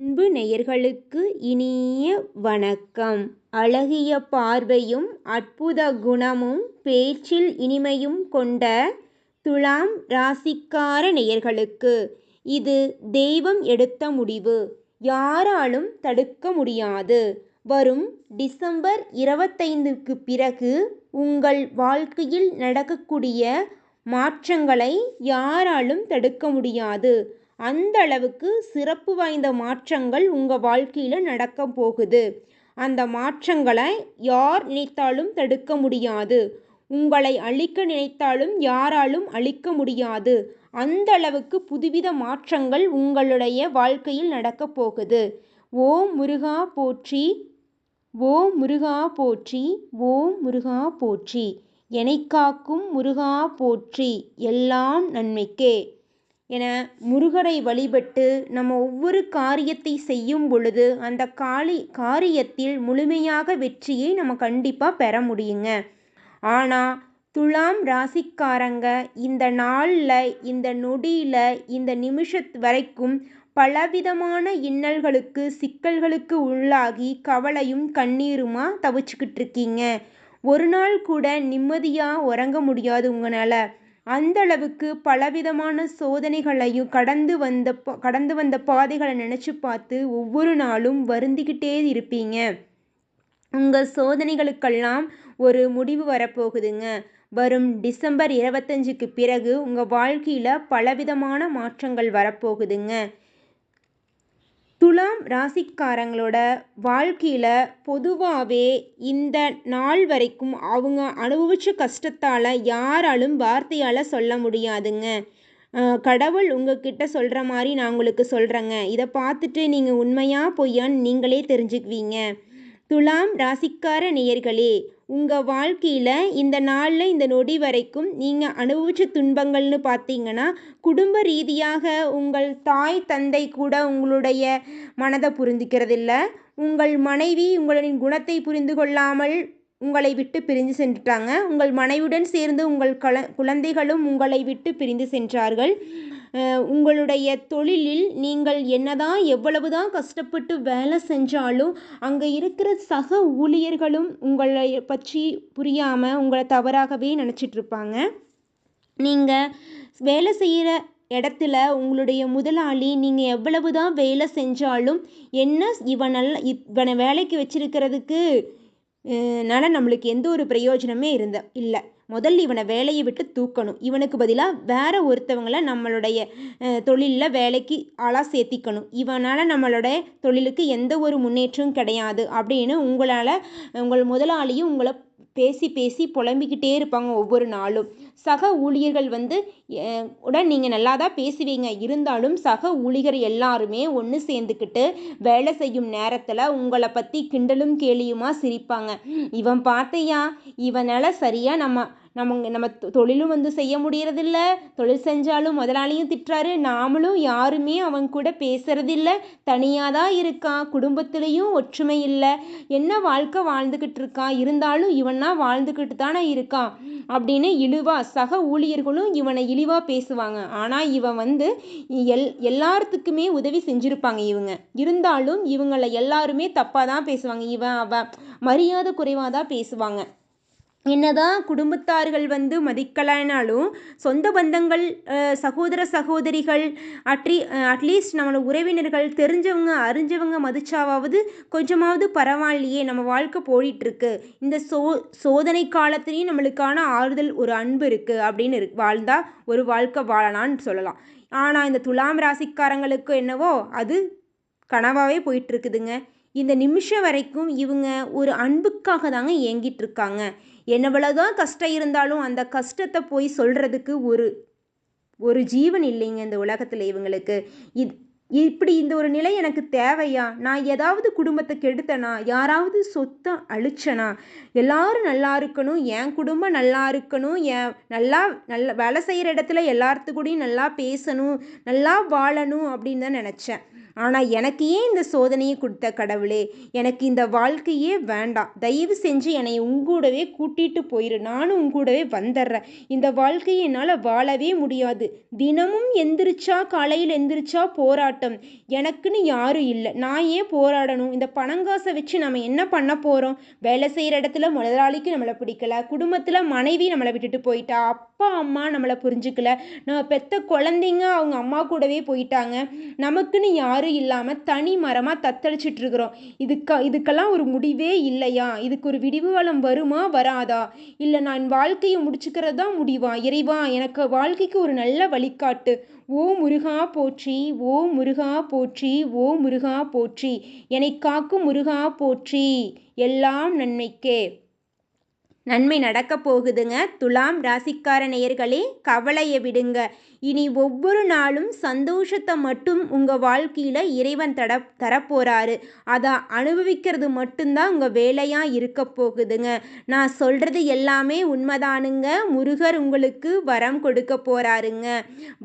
அன்பு நேயர்களுக்கு இனிய வணக்கம். அழகிய பார்வையும் அற்புத குணமும் பேச்சில் இனிமையும் கொண்ட துலாம் ராசிக்கார நேயர்களுக்கு இது தெய்வம் எடுத்த முடிவு. யாராலும் தடுக்க முடியாது. வரும் டிசம்பர் இருபத்தைந்துக்கு பிறகு உங்கள் வாழ்க்கையில் நடக்கக்கூடிய மாற்றங்களை யாராலும் தடுக்க முடியாது. அந்த அளவுக்கு சிறப்பு வாய்ந்த மாற்றங்கள் உங்கள் வாழ்க்கையில் நடக்க போகுது. அந்த மாற்றங்களை யார் நினைத்தாலும் தடுக்க முடியாது. உங்களை அழிக்க நினைத்தாலும் யாராலும் அழிக்க முடியாது. அந்த அளவுக்கு புதுவித மாற்றங்கள் உங்களுடைய வாழ்க்கையில் நடக்கப் போகுது. ஓம் முருகா போற்றி ஓ முருகா போற்றி ஓம் முருகா போற்றி. எனை காக்கும் முருகா போற்றி. எல்லாம் நன்மைக்கே. என முருகரை வழிபட்டு நம்ம ஒவ்வொரு காரியத்தை செய்யும் பொழுது அந்த காளி காரியத்தில் முழுமையாக வெற்றியை நம்ம கண்டிப்பாக பெற முடியுங்க. ஆனால் துலாம் ராசிக்காரங்க இந்த நாளில் இந்த நொடியில் இந்த நிமிஷத்து வரைக்கும் பலவிதமான இன்னல்களுக்கு சிக்கல்களுக்கு உள்ளாகி கவலையும் கண்ணீருமா தவிச்சுக்கிட்டு இருக்கீங்க. ஒரு நாள் கூட நிம்மதியாக உறங்க முடியாது உங்களால். அந்தளவுக்கு பலவிதமான சோதனைகளையும் கடந்து வந்த கடந்து வந்த பாதைகளை நினச்சி பார்த்து ஒவ்வொரு நாளும் வருந்திக்கிட்டே இருப்பீங்க. உங்கள் சோதனைகளுக்கெல்லாம் ஒரு முடிவு வரப்போகுதுங்க. வரும் டிசம்பர் இருபத்தஞ்சுக்கு பிறகு உங்கள் வாழ்க்கையில் பலவிதமான மாற்றங்கள் வரப்போகுதுங்க. துலாம் ராசிக்காரங்களோட வாழ்க்கையில் பொதுவாகவே இந்த நாள் வரைக்கும் அவங்க அனுபவித்த கஷ்டத்தால் யாராலும் வார்த்தையால் சொல்ல முடியாதுங்க. கடவுள் உங்ககிட்ட சொல்கிற மாதிரி நான் உங்களுக்கு சொல்கிறேங்க இதை பார்த்துட்டு நீங்கள் உண்மையாக பொய்யான்னு நீங்களே தெரிஞ்சுக்குவீங்க. துலாம் ராசிக்கார நேயர்களே உங்கள் வாழ்க்கையில் இந்த நாளில் இந்த நொடி வரைக்கும் நீங்கள் அனுபவித்த துன்பங்கள்னு பார்த்தீங்கன்னா குடும்ப ரீதியாக உங்கள் தாய் தந்தை கூட உங்களுடைய மனதை புரிந்துக்கிறதில்ல. உங்கள் மனைவி உங்களின் குணத்தை புரிந்து கொள்ளாமல் உங்களை விட்டு பிரிந்து சென்றுட்டாங்க உங்கள் மனைவியுடன் சேர்ந்து உங்கள் கல குழந்தைகளும் உங்களை விட்டு பிரிந்து சென்றார்கள். உங்களுடைய தொழிலில் நீங்கள் என்னதான் எவ்வளவு தான் கஷ்டப்பட்டு வேலை செஞ்சாலும் அங்கே இருக்கிற சக ஊழியர்களும் உங்களை பற்றி புரியாமல் உங்களை தவறாகவே நினச்சிட்ருப்பாங்க நீங்கள் வேலை செய்கிற இடத்துல உங்களுடைய முதலாளி நீங்கள் எவ்வளவு தான் வேலை செஞ்சாலும் என்ன இவன் இவனை வேலைக்கு வச்சிருக்கிறதுக்கு னால நம்மளுக்கு எந்த ஒரு பிரயோஜனமே இருந்த இல்லை. முதல்ல இவனை வேலையை விட்டு தூக்கணும். இவனுக்கு பதிலாக வேற ஒருத்தவங்களை நம்மளுடைய தொழிலில் வேலைக்கு ஆளாக சேர்த்திக்கணும். இவனால் நம்மளோட தொழிலுக்கு எந்த ஒரு முன்னேற்றமும் கிடையாது அப்படின்னு உங்களால் உங்கள் முதலாளியும் உங்களை பேசி பேசி புலம்பிக்கிட்டே இருப்பாங்க ஒவ்வொரு நாளும். சக ஊழியர்கள் வந்து உடன் நீங்கள் நல்லா தான் பேசுவீங்க. இருந்தாலும் சக ஊழியர் எல்லாருமே ஒன்று சேர்ந்துக்கிட்டு வேலை செய்யும் நேரத்தில் உங்களை பற்றி கிண்டலும் கேலியுமாக சிரிப்பாங்க. இவன் பார்த்தையா? இவனால் சரியாக நம்ம நம்ம நம்ம தொழிலும் வந்து செய்ய முடியறதில்ல. தொழில் செஞ்சாலும் முதலாளியும் திட்டுறாரு. நாமளும் யாருமே அவங்க கூட பேசுறதில்ல. தனியாக தான் இருக்கான் குடும்பத்துலேயும் ஒற்றுமை இல்லை. என்ன வாழ்க்கை வாழ்ந்துக்கிட்டு இருக்கான் இருந்தாலும் இவனா வாழ்ந்துக்கிட்டு தானே இருக்கான் அப்படின்னு இழிவா சக ஊழியர்களும் இவனை இழிவாக பேசுவாங்க. ஆனால் இவன் வந்து எல் எல்லாத்துக்குமே உதவி செஞ்சுருப்பாங்க இவங்க. இருந்தாலும் இவங்களை எல்லாருமே தப்பாக தான் பேசுவாங்க. இவன் அவன் மரியாதை குறைவாக தான் பேசுவாங்க. என்னதான் குடும்பத்தார்கள் வந்து மதிக்கலைனாலும் சொந்த பந்தங்கள் சகோதர சகோதரிகள் அட்லீ அட்லீஸ்ட் நம்மளோட உறவினர்கள் தெரிஞ்சவங்க அறிஞ்சவங்க மதிச்சாவது கொஞ்சமாவது பரவாயில்லையே நம்ம வாழ்க்கை போயிட்டுருக்கு. இந்த சோ சோதனை காலத்துலேயும் நம்மளுக்கான ஆறுதல் ஒரு அன்பு இருக்குது அப்படின்னு இரு வாழ்ந்தால் ஒரு வாழ்க்கை வாழலான்னு சொல்லலாம். ஆனால் இந்த துலாம் ராசிக்காரங்களுக்கு என்னவோ அது கனவாகவே போயிட்டுருக்குதுங்க. இந்த நிமிஷம் வரைக்கும் இவங்க ஒரு அன்புக்காக தாங்க ஏங்கிட்டு இருக்காங்க என்னவ்வளோதான் கஷ்டம் இருந்தாலும் அந்த கஷ்டத்தை போய் சொல்கிறதுக்கு ஒரு ஒரு ஜீவன் இல்லைங்க இந்த உலகத்தில் இவங்களுக்கு. இது இப்படி இந்த ஒரு நிலை எனக்கு தேவையா? நான் ஏதாவது குடும்பத்தை கெடுத்தனா? யாராவது சொத்தை அழிச்சனா? எல்லாரும் நல்லா இருக்கணும் என் குடும்பம் நல்லா இருக்கணும் என் நல்லா நல்ல வேலை செய்கிற இடத்துல எல்லாத்துக்கூடையும் நல்லா பேசணும் நல்லா வாழணும் அப்படின்னு தான் நினச்சேன். ஆனால் எனக்கு ஏன் இந்த சோதனையை கொடுத்த கடவுளே? எனக்கு இந்த வாழ்க்கையே வேண்டாம். தயவு செஞ்சு என்னை உங்கூடவே கூட்டிகிட்டு போயிரு. நானும் உங்கூடவே வந்துடுறேன். இந்த வாழ்க்கையை என்னால் வாழவே முடியாது. தினமும் எந்திரிச்சா காலையில் எந்திரிச்சா போராட்டம். எனக்குன்னு யாரும் இல்லை. நான் ஏன் போராடணும்? இந்த பணங்காசை வச்சு நம்ம என்ன பண்ண போகிறோம் வேலை செய்கிற இடத்துல முதலாளிக்கு நம்மளை பிடிக்கல. குடும்பத்தில் மனைவி நம்மளை விட்டுட்டு போயிட்டா. அப்பா அம்மா நம்மளை புரிஞ்சுக்கல. நம்ம பெத்த குழந்தைங்க அவங்க அம்மா கூடவே போயிட்டாங்க. நமக்குன்னு யாரும் இல்லாமல் தனி மரமாக தத்தளிச்சிட்டு இருக்கிறோம் இதுக்க இதுக்கெல்லாம் ஒரு முடிவே இல்லையா? இதுக்கு ஒரு விடிவு காலம் வருமா வராதா? இல்லை நான் வாழ்க்கையை முடிச்சுக்கிறது தான் முடிவா? இறைவா எனக்கு வாழ்க்கைக்கு ஒரு நல்ல வழிகாட்டு. ஓ முருகா போற்றி ஓ முருகா போற்றி ஓ முருகா போற்றி. என்னை காக்கும் முருகா போற்றி. எல்லாம் நன்மைக்கே. நன்மை நடக்க போகுதுங்க. துலாம் ராசிக்கார நேயர்களே கவலையை விடுங்க. இனி ஒவ்வொரு நாளும் சந்தோஷத்தை மட்டும் உங்கள் வாழ்க்கையில் இறைவன் தட தரப்போகிறாரு அதை அனுபவிக்கிறது மட்டும்தான் உங்கள் வேலையாக இருக்க போகுதுங்க. நான் சொல்கிறது எல்லாமே உண்மைதானுங்க. முருகர் உங்களுக்கு வரம் கொடுக்க போகிறாருங்க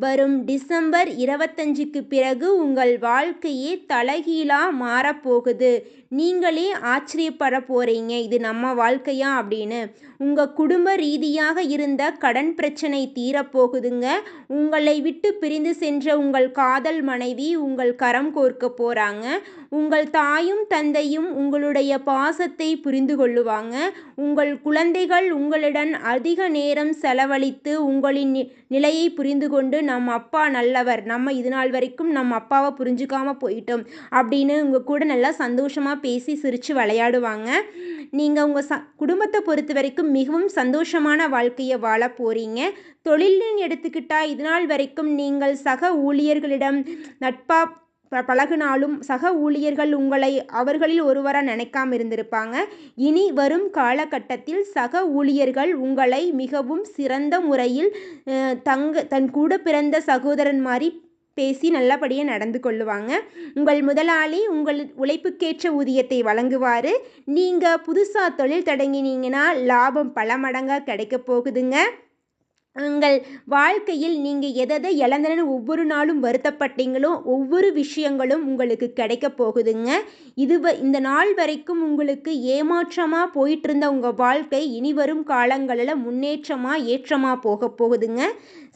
வரும் டிசம்பர் இருபத்தஞ்சுக்கு பிறகு உங்கள் வாழ்க்கையே தலைகீழாக மாறப்போகுது நீங்களே ஆச்சரியப்பட போகிறீங்க இது நம்ம வாழ்க்கையா அப்படின்னு. உங்கள் குடும்ப ரீதியாக இருந்த கடன் பிரச்சனை தீரப்போகுதுங்க உங்களை உங்களை விட்டு பிரிந்து சென்ற உங்கள் காதல் மனைவி உங்கள் கரம் கோர்க்க போகிறாங்க உங்கள் தாயும் தந்தையும் உங்களுடைய பாசத்தை புரிந்து கொள்ளுவாங்க. உங்கள் குழந்தைகள் உங்களுடன் அதிக நேரம் செலவழித்து உங்களின் நிலையை புரிந்து கொண்டு நம் அப்பா நல்லவர் நம்ம இது நாள் வரைக்கும் நம்ம அப்பாவை புரிஞ்சுக்காம போயிட்டோம் அப்படின்னு உங்கள் கூட நல்லா சந்தோஷமாக பேசி சிரித்து விளையாடுவாங்க. நீங்கள் உங்கள் ச குடும்பத்தை பொறுத்த வரைக்கும் மிகவும் சந்தோஷமான வாழ்க்கையை வாழ போகிறீங்க தொழில்னு எடுத்துக்கிட்டால் இது நாள் வரைக்கும் நீங்கள் சக ஊழியர்களிடம் நட்பாக பழகினாலும் சக ஊழியர்கள் உங்களை அவர்களில் ஒருவராக நினைக்காம இருந்திருப்பாங்க இனி வரும் காலகட்டத்தில் சக ஊழியர்கள் உங்களை மிகவும் சிறந்த முறையில் தங்க தன் கூட பிறந்த சகோதரன் மாதிரி பேசி நல்லபடியாக நடந்து கொள்ளுவாங்க. உங்கள் முதலாளி உங்கள் உழைப்புக்கேற்ற ஊதியத்தை வழங்குவார். நீங்கள் புதுசாக தொழில் தொடங்கினீங்கன்னா லாபம் பல மடங்காக கிடைக்க போகுதுங்க. உங்கள் வாழ்க்கையில் நீங்கள் எதை இழந்தனு ஒவ்வொரு நாளும் வருத்தப்பட்டீங்களோ ஒவ்வொரு விஷயங்களும் உங்களுக்கு கிடைக்க போகுதுங்க. இது இந்த நாள் வரைக்கும் உங்களுக்கு ஏமாற்றமாக போயிட்டு இருந்த உங்கள் வாழ்க்கை இனி வரும் காலங்களில் முன்னேற்றமாக ஏற்றமாக போக போகுதுங்க.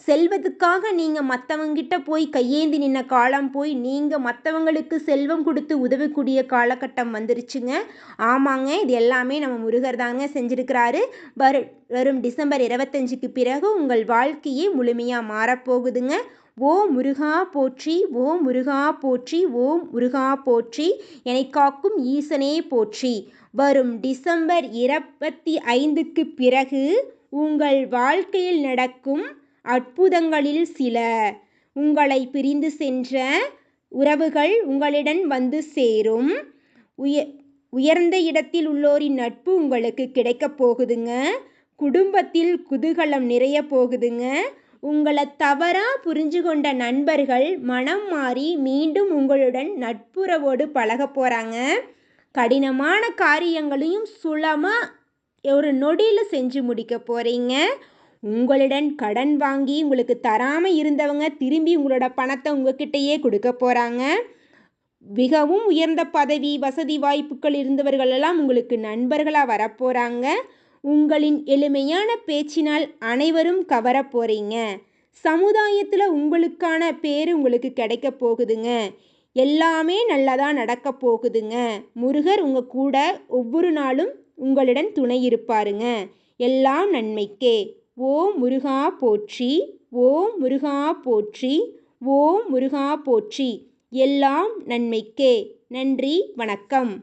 செல்வத்துக்காக நீங்கள் மற்றவங்கிட்ட போய் கையேந்தி நின்ன காலம் போய் நீங்கள் மற்றவங்களுக்கு செல்வம் கொடுத்து உதவக்கூடிய காலகட்டம் வந்துருச்சுங்க. ஆமாங்க இது எல்லாமே நம்ம முருகர் தாங்க செஞ்சுருக்கிறாரு. வரு வரும் டிசம்பர் இருபத்தஞ்சுக்கு பிறகு உங்கள் வாழ்க்கையே முழுமையாக மாறப்போகுதுங்க. ஓ முருகா போற்றி ஓ முருகா போற்றி ஓ முருகா போற்றி என்னை காக்கும் ஈசனே போற்றி. வரும் டிசம்பர் இருபத்தி ஐந்துக்கு பிறகு உங்கள் வாழ்க்கையில் நடக்கும் அற்புதங்களில் சில உங்களை பிரிந்து சென்ற உறவுகள் உங்களிடம் வந்து சேரும். உய உயர்ந்த இடத்தில் உள்ளோரின் நட்பு உங்களுக்கு கிடைக்கப் போகுதுங்க. குடும்பத்தில் குதூகலம் நிறைய போகுதுங்க. உங்களை தவறாக புரிஞ்சு கொண்ட நண்பர்கள் மனம் மாறி மீண்டும் உங்களுடன் நட்புறவோடு பழக போகிறாங்க கடினமான காரியங்களையும் சுலமாக ஒரு நொடியில் செஞ்சு முடிக்க போகிறீங்க உங்களுடன் கடன் வாங்கி உங்களுக்கு தராமல் இருந்தவங்க திரும்பி உங்களோட பணத்தை உங்ககிட்டயே கொடுக்க போகிறாங்க மிகவும் உயர்ந்த பதவி வசதி வாய்ப்புகள் இருந்தவர்களெல்லாம் உங்களுக்கு நண்பர்களாக வரப்போகிறாங்க உங்களின் எளிமையான பேச்சினால் அனைவரும் கவர போகிறீங்க சமுதாயத்தில் உங்களுக்கான பேர் உங்களுக்கு கிடைக்க போகுதுங்க. எல்லாமே நல்லதாக நடக்க போகுதுங்க. முருகர் உங்கள் கூட ஒவ்வொரு நாளும் உங்களுடன் துணை இருப்பாருங்க. எல்லாம் நன்மைக்கே. ஓம் முருகா போற்றி ஓம் முருகா போற்றி ஓம் முருகா போற்றி. எல்லாம் நன்மைக்கே. நன்றி வணக்கம்.